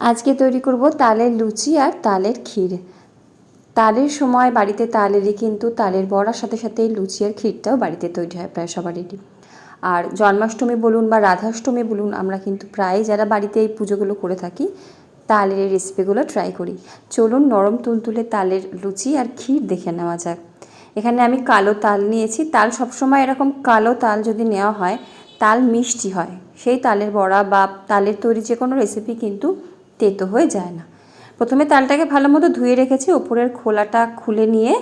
আজকে তৈরি করব তালের লুচি আর তালের ক্ষীর। তালের সময় বাড়িতে তাল এলে কিন্তু তালের বড়ার সাথে সাথে লুচি আর ক্ষীরটাও বাড়িতে তৈরি হয়, প্রায় সবারই। আর জন্মাষ্টমী বলুন বা রাধাষ্টমী বলুন, আমরা কিন্তু প্রায় যারা বাড়িতে এই পুজোগুলো করে থাকি, তালের এই রেসিপিগুলো ট্রাই করি। চলুন নরম তুলতুলে তালের লুচি আর ক্ষীর দেখে নেওয়া যাক। এখানে আমি কালো তাল নিয়েছি। তাল সবসময় এরকম কালো তাল যদি নেওয়া হয়, তাল মিষ্টি হয়। সেই তালের বড়া বা তালের তৈরি যে কোনো রেসিপি কিন্তু তেতো হয়ে যায় না। প্রথমে তালটাকে ভালো মতো ধুয়ে রেখেছি, ওপরের খোলাটা খুলে নিয়ে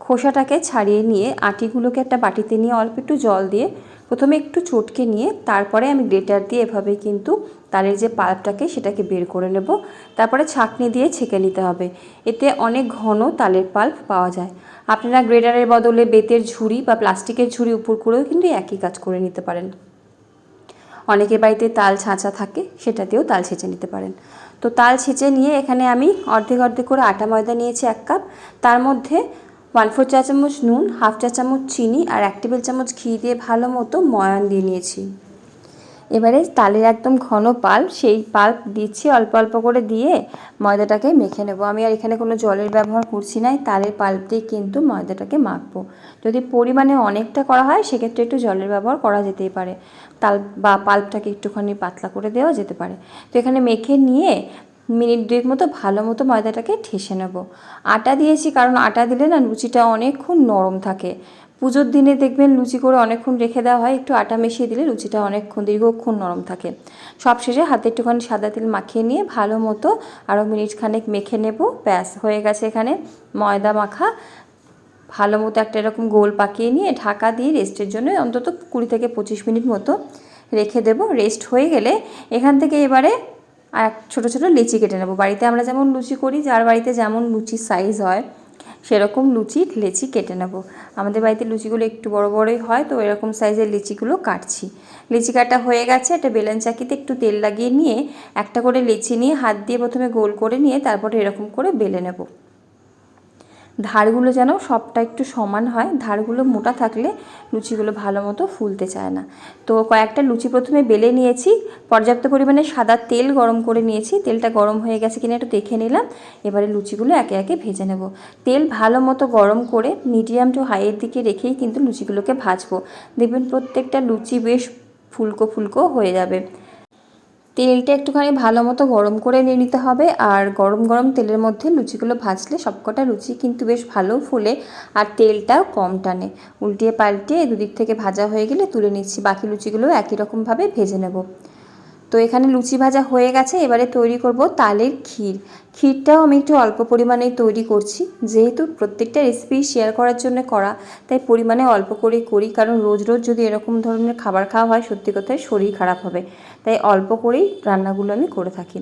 খোসাটাকে ছাড়িয়ে নিয়ে আটিগুলোকে একটা বাটিতে নিয়ে অল্প একটু জল দিয়ে প্রথমে একটু চটকে নিয়ে তারপরে আমি গ্রেটার দিয়ে এভাবে কিন্তু তালের যে পাল্পটাকে সেটাকে বের করে নেব। তারপরে ছাঁকনি দিয়ে ছেঁকে নিতে হবে। এতে অনেক ঘন তালের পাল্প পাওয়া যায়। আপনারা গ্রেটারের বদলে বেতের ঝুড়ি বা প্লাস্টিকের ঝুড়ি উপর করেও কিন্তু একই কাজ করে নিতে পারেন। অনেকের বাড়িতে তাল ছাঁচা থাকে সেটা দিয়েও তাল ছেঁচে নিতে পারেন। তো তাল ছেঁচে নিয়ে এখানে আমি অর্ধেক অর্ধেক করে আটা ময়দা নিয়েছি এক কাপ। তার মধ্যে ওয়ান ফোর চা চামচ নুন হাফ চা চামচ চিনি আর এক টেবিল চামচ ঘি দিয়ে ভালো মতো ময়ান দিয়ে নিয়েছি। এবারে তালের একদম ঘন পাল্প, সেই পাল্প দিচ্ছি অল্প অল্প করে দিয়ে ময়দাটাকে মেখে নেব। আমি আর এখানে কোনো জলের ব্যবহার করছি না তালের পাল্প দিয়ে কিন্তু ময়দাটাকে মাখবো। যদি পরিমাণে অনেকটা করা হয়, সেক্ষেত্রে একটু জলের ব্যবহার করা যেতেই পারে। তাল বা পাল্পটাকে একটুখানি পাতলা করে দেওয়া যেতে পারে। তো এখানে মেখে নিয়ে মিনিট দুয়েক মতো ভালো মতো ময়দাটাকে ঠেসে নেব। আটা দিয়েছি কারণ আটা দিলে না, লুচিটা অনেকক্ষণ নরম থাকে। পুজোর দিনে দেখবেন লুচি করে অনেকক্ষণ রেখে দেওয়া হয়, একটু আটা মিশিয়ে দিলে লুচিটা অনেকক্ষণ দীর্ঘক্ষণ নরম থাকে। সব শেষে হাতে একটুখানি সাদা তেল মাখিয়ে নিয়ে ভালো মতো আরও মিনিট খানেক মেখে নেব। ব্যাস, হয়ে গেছে এখানে ময়দা মাখা। ভালো মতো একটা এরকম গোল পাকিয়ে নিয়ে ঢাকা দিয়ে রেস্টের জন্য অন্তত কুড়ি থেকে পঁচিশ মিনিট মতো রেখে দেবো। রেস্ট হয়ে গেলে এখান থেকে এবারে আর ছোটো ছোটো লিচি কেটে নেব। বাড়িতে আমরা যেমন লুচি করি, যার বাড়িতে যেমন লুচির সাইজ হয় সেরকম লুচি, লেচি কেটে নেব। আমাদের বাড়িতে লুচিগুলো একটু বড় বড়ই হয়, তো এরকম সাইজের লিচিগুলো কাটছি। লিচি কাটা হয়ে গেছে, একটা বেলন চাকিতে একটু তেল লাগিয়ে নিয়ে, একটা করে লিচি নিয়ে হাত দিয়ে প্রথমে গোল করে নিয়ে, তারপরে এরকম করে বেলে নেব। ধারগুলো যেন সবটা একটু সমান হয়। ধারগুলো মোটা থাকলে লুচিগুলো ভালো মতো ফুলতে চায় না। তো কয়েকটা লুচি প্রথমে বেলে নিয়েছি। পর্যাপ্ত পরিমাণে সাদা তেল গরম করে নিয়েছি। তেলটা গরম হয়ে গেছে কিনা একটু দেখে নিলাম। এবারে লুচিগুলো একে একে ভেজে নেব। তেল ভালো মতো গরম করে মিডিয়াম টু হাইয়ের দিকে রেখেই কিন্তু লুচিগুলোকে ভাজবো। দেখবেন প্রত্যেকটা লুচি বেশ ফুলকো ফুলকো হয়ে যাবে। তেলটা একটুখানি ভালো মতো গরম করে নিয়ে নিতে হবে। আর গরম গরম তেলের মধ্যে লুচিগুলো ভাজলে সবকটা লুচি কিন্তু বেশ ভালো ফুলে আর তেলটাও কম টানে। উল্টিয়ে পাল্টিয়ে দুদিক থেকে ভাজা হয়ে গেলে তুলে নিচ্ছি। বাকি লুচিগুলো একই রকমভাবে ভেজে নেব। তো এখানে লুচি ভাজা হয়ে গেছে। এবারে তৈরি করব তালের ক্ষীর। ক্ষীরটাও আমি একটু অল্প পরিমাণেই তৈরি করছি। যেহেতু প্রত্যেকটা রেসিপি শেয়ার করার জন্য করা, তাই পরিমাণে অল্প করেই করি। কারণ রোজ রোজ যদি এরকম ধরনের খাবার খাওয়া হয়, সত্যি কথায় শরীর খারাপ হবে। তাই অল্প করেই রান্নাগুলো আমি করে থাকি।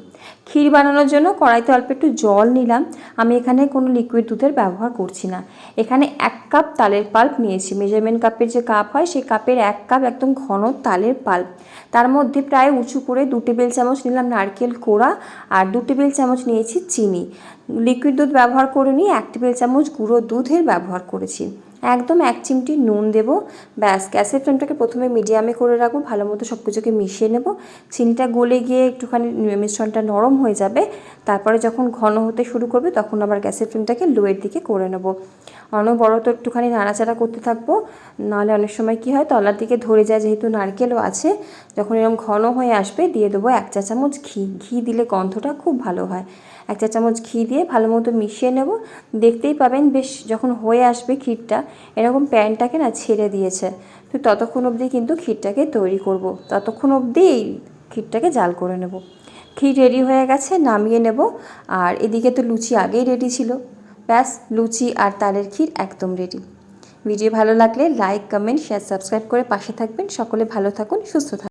ক্ষীর বানানোর জন্য কড়াইতে অল্প একটু জল নিলাম। আমি এখানে কোনো লিকুইড দুধের ব্যবহার করছি না। এখানে এক কাপ তালের পাল্প নিয়েছি। মেজারমেন্ট কাপের যে কাপ হয়, সেই কাপের এক কাপ একদম ঘন তালের পাল্প তার মধ্যে প্রায় উঁচু করে দু টেবিল চামচ নিলাম নারকেল কোড়া আর দু টেবিল চামচ নিয়েছি চিনি। লিকুইড দুধ ব্যবহার করে নিয়ে এক টেবিল চামচ গুঁড়ো দুধের ব্যবহার করেছি। একদম এক চিমটি নুন দেবো। ব্যাস, গ্যাসের ফ্লেমটাকে প্রথমে মিডিয়ামে করে রাখব। ভালো মতো সব কিছুকে মিশিয়ে নেব। চিনিটা গলে গিয়ে একটুখানি মিশ্রণটা নরম হয়ে যাবে। তারপরে যখন ঘন হতে শুরু করবে, তখন আবার গ্যাসের ফ্লেমটাকে লোয়ের দিকে করে নেব। অনবরত একটুখানি নাড়াচাড়া করতে থাকব। নাহলে অনেক সময় কী হয়, তলার দিকে ধরে যায় যেহেতু নারকেলও আছে। যখন এরকম ঘন হয়ে আসবে, দিয়ে দেবো এক চা চামচ ঘি। ঘি দিলে গন্ধটা খুব ভালো হয়। এক চা চামচ ঘি দিয়ে ভালো মতো মিশিয়ে নেব। দেখতেই পাবেন বেশ যখন হয়ে আসবে ক্ষীরটা, এরকম প্যানটাকে না ছেড়ে দিয়েছে। তো ততক্ষণ অবধি কিন্তু ক্ষীরটাকে তৈরি করব। ততক্ষণ অবধি এই ক্ষীরটাকে জাল করে নেব। ক্ষীর রেডি হয়ে গেছে, নামিয়ে নেব। আর এদিকে তো লুচি আগেই রেডি ছিল। ব্যাস, লুচি আর তালের ক্ষীর একদম রেডি ভিডিও ভালো লাগলে লাইক কমেন্ট শেয়ার সাবস্ক্রাইব করে পাশে থাকবেন। সকলে ভালো থাকুন, সুস্থ থাকুন।